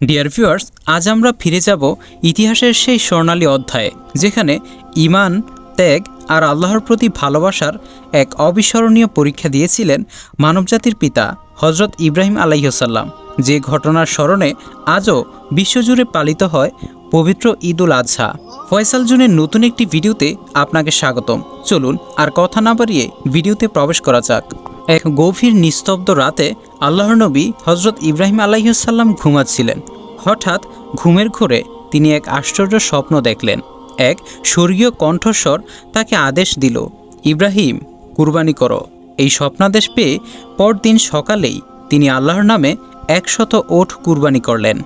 Dear viewers আজ আমরা ফিরে যাব ইতিহাসের সেই স্বর্ণালী অধ্যায়ে, যেখানে ইমান ত্যাগ আর আল্লাহর প্রতি ভালোবাসার এক অবিস্মরণীয় পরীক্ষা দিয়েছিলেন মানবজাতির পিতা হজরত ইব্রাহিম আলাইহসাল্লাম যে ঘটনার স্মরণে আজও বিশ্বজুড়ে পালিত হয় পবিত্র ঈদুল আজহা ফয়সাল জুনের নতুন একটি ভিডিওতে আপনাকে স্বাগতম। চলুন আর কথা না বাড়িয়ে ভিডিওতে প্রবেশ করা যাক। এক গভীর নিস্তব্ধ রাতে আল্লাহর নবী হজরত ইব্রাহিম আলাইসাল্লাম ঘুমাচ্ছিলেন। হঠাৎ ঘুমের ঘোরে তিনি এক আশ্চর্য স্বপ্ন দেখলেন। এক স্বর্গীয় কণ্ঠস্বর তাকে আদেশ দিল, ইব্রাহিম, কুরবানি করো। এই স্বপ্নাদেশ পেয়ে পরদিন সকালেই তিনি আল্লাহর নামে একশত ওঠ কুরবানি করলেন।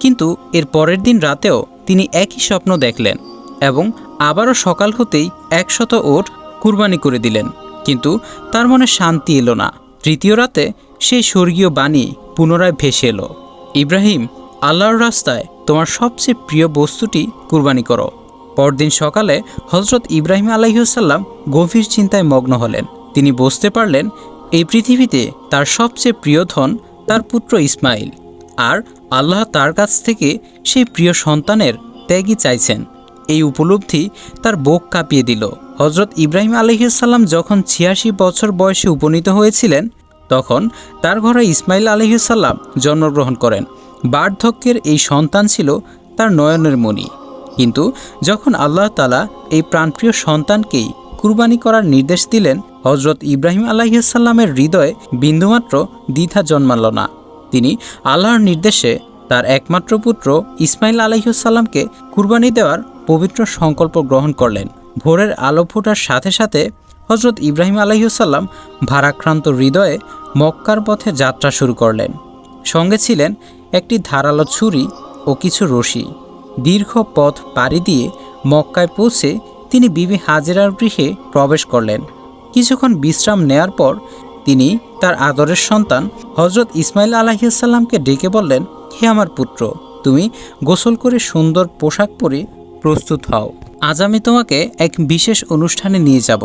কিন্তু এর পরের দিন রাতেও তিনি একই স্বপ্ন দেখলেন এবং আবারও সকাল হতেই একশত ওট কুরবানি করে দিলেন। কিন্তু তার মনে শান্তি এলো না। তৃতীয় রাতে সেই স্বর্গীয় বাণী পুনরায় ভেসে এলো। ইব্রাহিম, আল্লাহর রাস্তায় তোমার সবচেয়ে প্রিয় বস্তুটি কুরবানি করো। পরদিন সকালে হজরত ইব্রাহিম আলাইসাল্লাম গভীর চিন্তায় মগ্ন হলেন। তিনি বুঝতে পারলেন, এই পৃথিবীতে তার সবচেয়ে প্রিয় ধন তার পুত্র ইসমাইল। আর আল্লাহ তার কাছ থেকে সেই প্রিয় সন্তানের ত্যাগই চাইছেন। এই উপলব্ধি তার বোক কাঁপিয়ে দিল। হজরত ইব্রাহিম আলহিসাল্লাম যখন ছিয়াশি বছর বয়সে উপনীত হয়েছিলেন, তখন তার ঘরে ইসমাইল আলহিসাল্লাম জন্মগ্রহণ করেন। বার্ধক্যের এই সন্তান ছিল তার নয়নের মণি। কিন্তু যখন আল্লাহ তালা এই প্রাণপ্রিয় সন্তানকেই কুরবানি করার নির্দেশ দিলেন হজরত ইব্রাহিম আলাইসাল্লামের হৃদয়ে বিন্দুমাত্র দ্বিধা জন্মাল না। তিনি আল্লাহর নির্দেশে তার একমাত্র পুত্র ইসমাইল আলাইসাল্লামকে কুরবানি দেওয়ার পবিত্র সংকল্প গ্রহণ করলেন। ভোরের আলো ফোটার সাথে সাথে হজরত ইব্রাহিম আলাইসাল্লাম ভারাক্রান্ত হৃদয়ে মক্কার পথে যাত্রা শুরু করলেন। সঙ্গে ছিলেন একটি ধারালো ছুরি ও কিছু রশি। দীর্ঘ পথ পাড়ি দিয়ে মক্কায় পৌঁছে তিনি বিবি হাজেরার গৃহে প্রবেশ করলেন। কিছুক্ষণ বিশ্রাম নেয়ার পর তিনি তার আদরের সন্তান হজরত ইসমাইল আলাহিসাল্লামকে ডেকে বললেন, হে আমার পুত্র, তুমি গোসল করে সুন্দর পোশাক পরে প্রস্তুত হও। আজ আমি তোমাকে এক বিশেষ অনুষ্ঠানে নিয়ে যাব।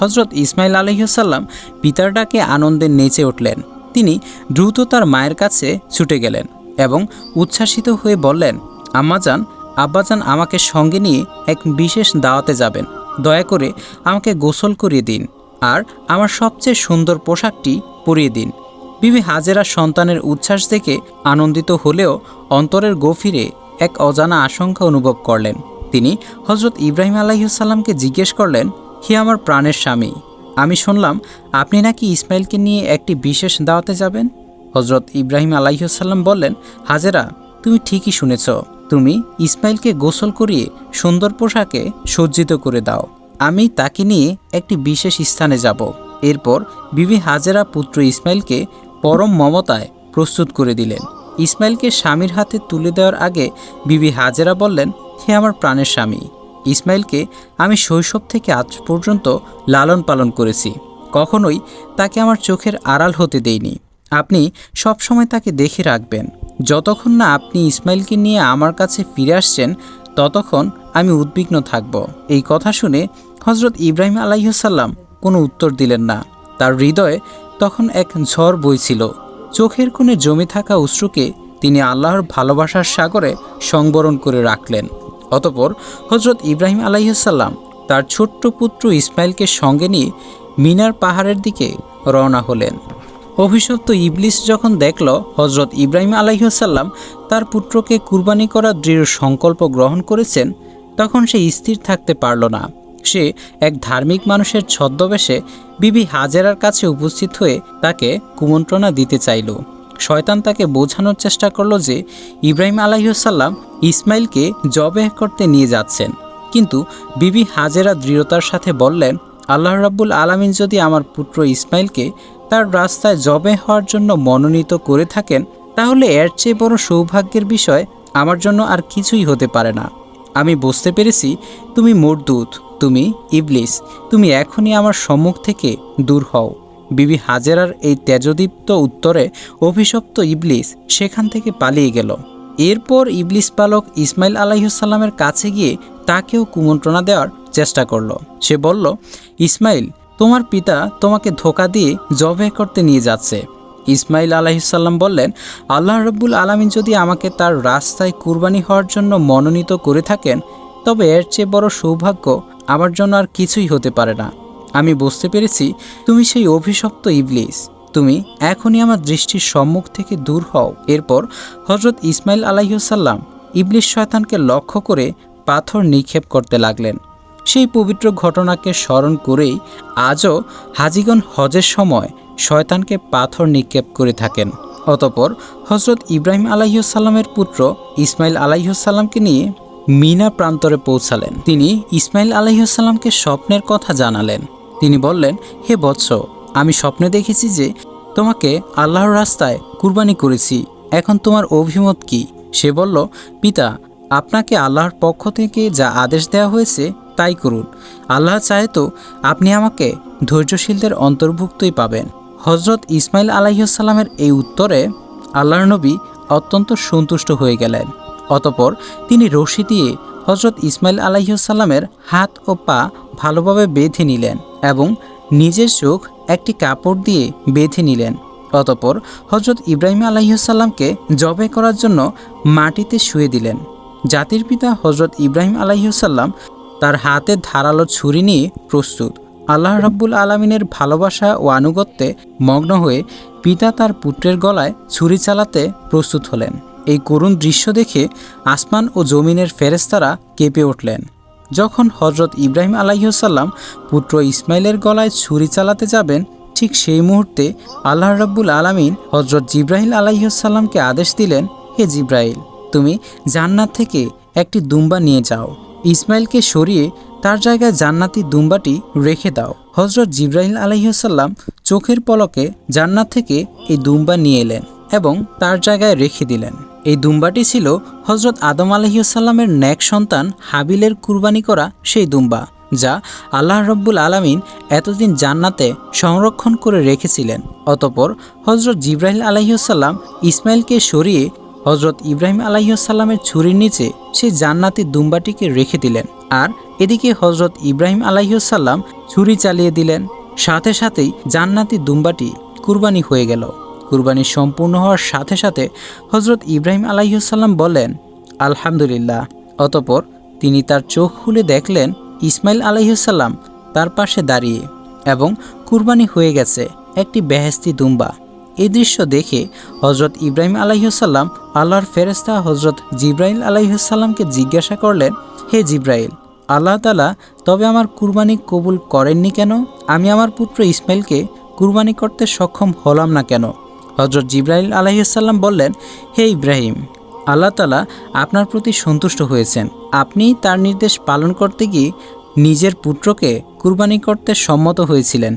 হজরত ইসমাইল আলহিসাল্লাম পিতার ডাকে আনন্দে নেচে উঠলেন। তিনি দ্রুত তার মায়ের কাছে ছুটে গেলেন এবং উচ্ছ্বাসিত হয়ে বললেন আম্মাজান আব্বাজান আমাকে সঙ্গে নিয়ে এক বিশেষ দাওয়াতে যাবেন। দয়া করে আমাকে গোসল করিয়ে দিন আর আমার সবচেয়ে সুন্দর পোশাকটি পরিয়ে দিন। বিবি হাজেরা সন্তানের উচ্ছ্বাস দেখে আনন্দিত হলেও অন্তরের গভীরে এক অজানা আশঙ্কা অনুভব করলেন। তিনি হজরত ইব্রাহিম আলাইসাল্লামকে জিজ্ঞেস করলেন, হে আমার প্রাণের স্বামী, আমি শুনলাম আপনি নাকি ইসমাইলকে নিয়ে একটি বিশেষ দাওয়াতে যাবেন? হজরত ইব্রাহিম আলাইসাল্লাম বললেন, হাজেরা, তুমি ঠিকই শুনেছ। তুমি ইসমাইলকে গোসল করিয়ে সুন্দর পোশাকে সজ্জিত করে দাও। আমি তাকে নিয়ে একটি বিশেষ স্থানে যাব। এরপর বিবি হাজেরা পুত্র ইসমাইলকে পরম মমতায় প্রস্তুত করে দিলেন। ইসমাইলকে স্বামীর হাতে তুলে দেওয়ার আগে বিবি হাজেরা বললেন হে আমার প্রাণের স্বামী। ইসমাইলকে আমি শৈশব থেকে আজ পর্যন্ত লালন পালন করেছি। কখনোই তাকে আমার চোখের আড়াল হতে দেইনি। আপনি সবসময় তাকে দেখে রাখবেন। যতক্ষণ না আপনি ইসমাইলকে নিয়ে আমার কাছে ফিরে আসছেন, ততক্ষণ আমি উদ্বিগ্ন থাকব। এই কথা শুনে হজরত ইব্রাহিম আলাইসাল্লাম কোনো উত্তর দিলেন না। তার হৃদয়ে তখন এক ঝড় বইছিল। চোখের কোণে জমে থাকা অশ্রুকে তিনি আল্লাহর ভালোবাসার সাগরে সংবরণ করে রাখলেন। অতপর হজরত ইব্রাহিম আলাইসাল্লাম তার ছোট্ট পুত্র ইসমাইলকে সঙ্গে নিয়ে মিনার পাহাড়ের দিকে রওনা হলেন। অভিশপ্ত ইবলিস যখন দেখল হজরত ইব্রাহিম আলাইসাল্লাম তার পুত্রকে কুরবানি করার দৃঢ় সংকল্প গ্রহণ করেছেন, তখন সে স্থির থাকতে পারল না। সে এক ধার্মিক মানুষের ছদ্মবেশে বিবি হাজেরার কাছে উপস্থিত হয়ে তাকে কুমন্ত্রণা দিতে চাইল। শয়তান তাকে বোঝানোর চেষ্টা করল যে ইব্রাহিম আলাইসাল্লাম ইসমাইলকে জবে করতে নিয়ে যাচ্ছেন। কিন্তু বিবি হাজেরা দৃঢ়তার সাথে বললেন আল্লাহ রাব্বুল আলামিন যদি আমার পুত্র ইসমাইলকে তার রাস্তায় জবে হওয়ার জন্য মনোনীত করে থাকেন, তাহলে এর চেয়ে বড় সৌভাগ্যের বিষয় আমার জন্য আর কিছুই হতে পারে না। আমি বুঝতে পেরেছি, তুমি মরদুত, তুমি ইবলিস, তুমি এখনই আমার সম্মুখ থেকে দূর হও। বিবি হাজেরার এই তেজদীপ্ত উত্তরে অভিশপ্ত ইবলিস সেখান থেকে পালিয়ে গেল। এরপর ইবলিস পালক ইসমাইল আলাইসাল্লামের কাছে গিয়ে তাকেও কুমন্ত্রণা দেওয়ার চেষ্টা করল। সে বলল, ইসমাইল, তোমার পিতা তোমাকে ধোকা দিয়ে জবে করতে নিয়ে যাচ্ছে। ইসমাইল আলাহিসাল্লাম বললেন, আল্লাহ রব্বুল আলমিন যদি আমাকে তার রাস্তায় কুরবানি হওয়ার জন্য মনোনীত করে থাকেন, তবে এর চেয়ে বড় সৌভাগ্য আমার জন্য আর কিছুই হতে পারে না। আমি বুঝতে পেরেছি তুমি সেই অভিশপ্ত ইবলিস। তুমি এখনই আমার দৃষ্টির সম্মুখ থেকে দূর হও। এরপর হজরত ইসমাইল আলাইসাল্লাম ইবলিশ শয়তানকে লক্ষ্য করে পাথর নিক্ষেপ করতে লাগলেন। সেই পবিত্র ঘটনাকে স্মরণ করেই আজও হাজিগণ হজের সময় শয়তানকে পাথর নিক্ষেপ করে থাকেন। অতপর হজরত ইব্রাহিম আলাইসাল্লামের পুত্র ইসমাইল আলাইসাল্লামকে নিয়ে মিনা প্রান্তরে পৌঁছালেন। তিনি ইসমাইল আলাইসাল্লামকে স্বপ্নের কথা জানালেন। তিনি বললেন, হে বৎস, আমি স্বপ্নে দেখেছি যে তোমাকে আল্লাহর রাস্তায় কুরবানি করেছি। এখন তোমার অভিমত কি? সে বলল, পিতা, আপনাকে আল্লাহর পক্ষ থেকে যা আদেশ দেওয়া হয়েছে তাই করুন। আল্লাহ চায় তো আপনি আমাকে ধৈর্যশীলদের অন্তর্ভুক্তই পাবেন। হজরত ইসমাইল আলাইসাল্লামের এই উত্তরে আল্লাহর নবী অত্যন্ত সন্তুষ্ট হয়ে গেলেন। অতপর তিনি রশি দিয়ে হজরত ইসমাইল আলাইসাল্লামের হাত ও পা ভালোভাবে বেঁধে নিলেন। এবং নিজের চোখ একটি কাপড় দিয়ে বেঁধে নিলেন। অতপর হজরত ইব্রাহিম আলাইসাল্লামকে জবে করার জন্য মাটিতে শুয়ে দিলেন। জাতির পিতা হজরত ইব্রাহিম আলাইসাল্লাম তার হাতে ধারালো ছুরি নিয়ে প্রস্তুত। আল্লাহ রাব্বুল আলমিনের ভালোবাসা ও আনুগত্যে মগ্ন হয়ে পিতা তার পুত্রের গলায় ছুরি চালাতে প্রস্তুত হলেন। এই করুণ দৃশ্য দেখে আসমান ও জমিনের ফেরেস্তারা কেঁপে উঠলেন। যখন হজরত ইব্রাহিম আলাইসাল্লাম পুত্র ইসমাইলের গলায় ছুরি চালাতে যাবেন, ঠিক সেই মুহূর্তে আল্লাহ রাব্বুল আলামিন হজরত জিব্রাহিল আলাইসাল্লামকে আদেশ দিলেন, হে জিব্রাইল, তুমি জান্নাত থেকে একটি দুম্বা নিয়ে যাও। ইসমাইলকে সরিয়ে তার জায়গায় জান্নাতি দুম্বাটি রেখে দাও। হজরত জিব্রাহিল আলহিহসাল্লাম চোখের পলকে জান্নাত থেকে এই দুম্বা নিয়ে এলেন এবং তার জায়গায় রেখে দিলেন। এই দুম্বাটি ছিল হজরত আদম আলহিউসাল্লামের ন্যাক সন্তান হাবিলের কুরবানি করা সেই দুম্বা, যা আল্লাহ রব্বুল আলামিন এতদিন জান্নাতে সংরক্ষণ করে রেখেছিলেন। অতপর হজরত জিব্রাহিল আলহিউসাল্লাম ইসমাইলকে সরিয়ে হজরত ইব্রাহিম আলাইসাল্লামের ছুরির নিচে সেই জান্নাতি দুম্বাটিকে রেখে দিলেন আর এদিকে হজরত ইব্রাহিম আলাইসাল্লাম ছুরি চালিয়ে দিলেন। সাথে সাথেই জান্নাতি দুম্বাটি কুরবানি হয়ে গেল। কুরবানি সম্পূর্ণ হওয়ার সাথে সাথে হজরত ইব্রাহিম আলাইসাল্লাম বললেন আলহামদুলিল্লাহ। অতপর তিনি তার চোখ খুলে দেখলেন ইসমাইল আলাইসাল্লাম তার পাশে দাঁড়িয়ে এবং কুরবানি হয়ে গেছে একটি বেহেস্তি দুম্বা। এই দৃশ্য দেখে হজরত ইব্রাহিম আলাইসাল্লাম আল্লাহর ফেরেস্তা হজরত জিব্রাইল আলাইসাল্লামকে জিজ্ঞাসা করলেন, হে জিব্রাইল, আল্লাহ তালা তবে আমার কুরবানি কবুল করেননি কেন? আমি আমার পুত্র ইসমাইলকে কুরবানি করতে সক্ষম হলাম না কেন? হজরত জিব্রাইল আলাইসাল্লাম বললেন, হে ইব্রাহিম, আল্লাহ তালা আপনার প্রতি সন্তুষ্ট হয়েছেন। আপনি তার নির্দেশ পালন করতে গিয়ে নিজের পুত্রকে কুরবানি করতে সম্মত হয়েছিলেন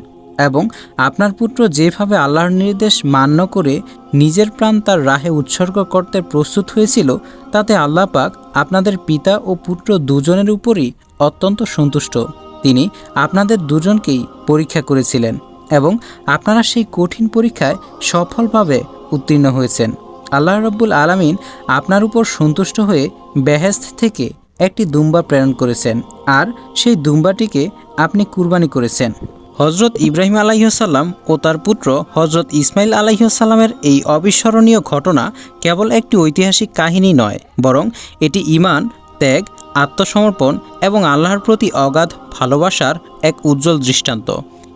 এবং আপনার পুত্র যেভাবে আল্লাহর নির্দেশ মান্য করে নিজের প্রাণ তার রাহে উৎসর্গ করতে প্রস্তুত হয়েছিল, তাতে আল্লাহ পাক আপনাদের পিতা ও পুত্র দুজনের উপরই অত্যন্ত সন্তুষ্ট। তিনি আপনাদের দুজনকেই পরীক্ষা করেছিলেন। এবং আপনারা সেই কঠিন পরীক্ষায় সফলভাবে উত্তীর্ণ হয়েছেন। আল্লাহ রব্বুল আলামিন আপনার উপর সন্তুষ্ট হয়ে বেহেস্ত থেকে একটি দুম্বা প্রেরণ করেছেন আর সেই দুম্বাটিকে আপনি কুরবানি করেছেন। হজরত ইব্রাহিম আলাইসাল্লাম ও তার পুত্র হজরত ইসমাইল আলাইসাল্লামের এই অবিস্মরণীয় ঘটনা কেবল একটি ঐতিহাসিক কাহিনী নয়, বরং এটি ইমান ত্যাগ, আত্মসমর্পণ এবং আল্লাহর প্রতি অগাধ ভালোবাসার এক উজ্জ্বল দৃষ্টান্ত।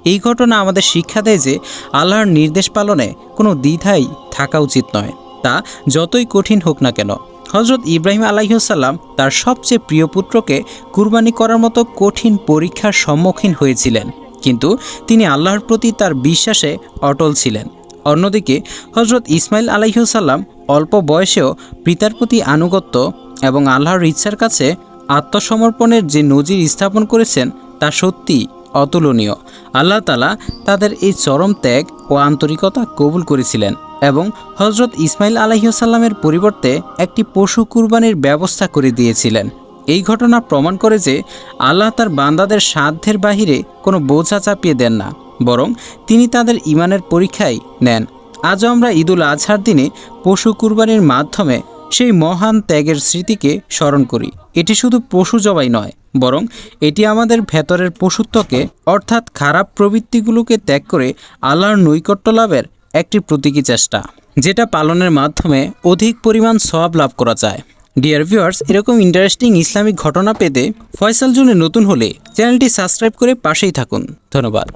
এই ঘটনা আমাদের শিক্ষা দেয় যে আল্লাহর নির্দেশ পালনে কোনো দ্বিধাই থাকা উচিত নয়। তা যতই কঠিন হোক না কেন। হজরত ইব্রাহিম আলাইসাল্লাম তার সবচেয়ে প্রিয় পুত্রকে কুরবানি করার মতো কঠিন পরীক্ষার সম্মুখীন হয়েছিলেন। কিন্তু তিনি আল্লাহর প্রতি তার বিশ্বাসে অটল ছিলেন। অন্যদিকে হজরত ইসমাইল আলাইসাল্লাম অল্প বয়সেও পিতার প্রতি আনুগত্য এবং আল্লাহর ইচ্ছার কাছে আত্মসমর্পণের যে নজির স্থাপন করেছেন তা সত্যি অতুলনীয়। আল্লাহ তালা তাদের এই চরম ত্যাগ ও আন্তরিকতা কবুল করেছিলেন এবং হজরত ইসমাইল আলাইসাল্লামের পরিবর্তে একটি পশু কুরবানির ব্যবস্থা করে দিয়েছিলেন। এই ঘটনা প্রমাণ করে যে আল্লাহ তার বান্দাদের সাধ্যের বাহিরে কোনো বোঝা চাপিয়ে দেন না, বরং তিনি তাদের ইমানের পরীক্ষাই নেন। আজও আমরা ঈদুল আজহার দিনে পশু কুরবানির মাধ্যমে সেই মহান ত্যাগের স্মৃতিকে স্মরণ করি। এটি শুধু পশু জবাই নয়, বরং এটি আমাদের ভেতরের পশুত্বকে, অর্থাৎ খারাপ প্রবৃত্তিগুলোকে ত্যাগ করে আল্লাহর নৈকট্য লাভের একটি প্রতীকী চেষ্টা, যেটা পালনের মাধ্যমে অধিক পরিমাণ সওয়াব লাভ করা যায়। ডিয়ার ভিউয়ার্স এরকম ইন্টারেস্টিং ইসলামিক ঘটনা পেতে ফয়সাল জুনে নতুন হলে চ্যানেলটি সাবস্ক্রাইব করে পাশেই থাকুন। ধন্যবাদ।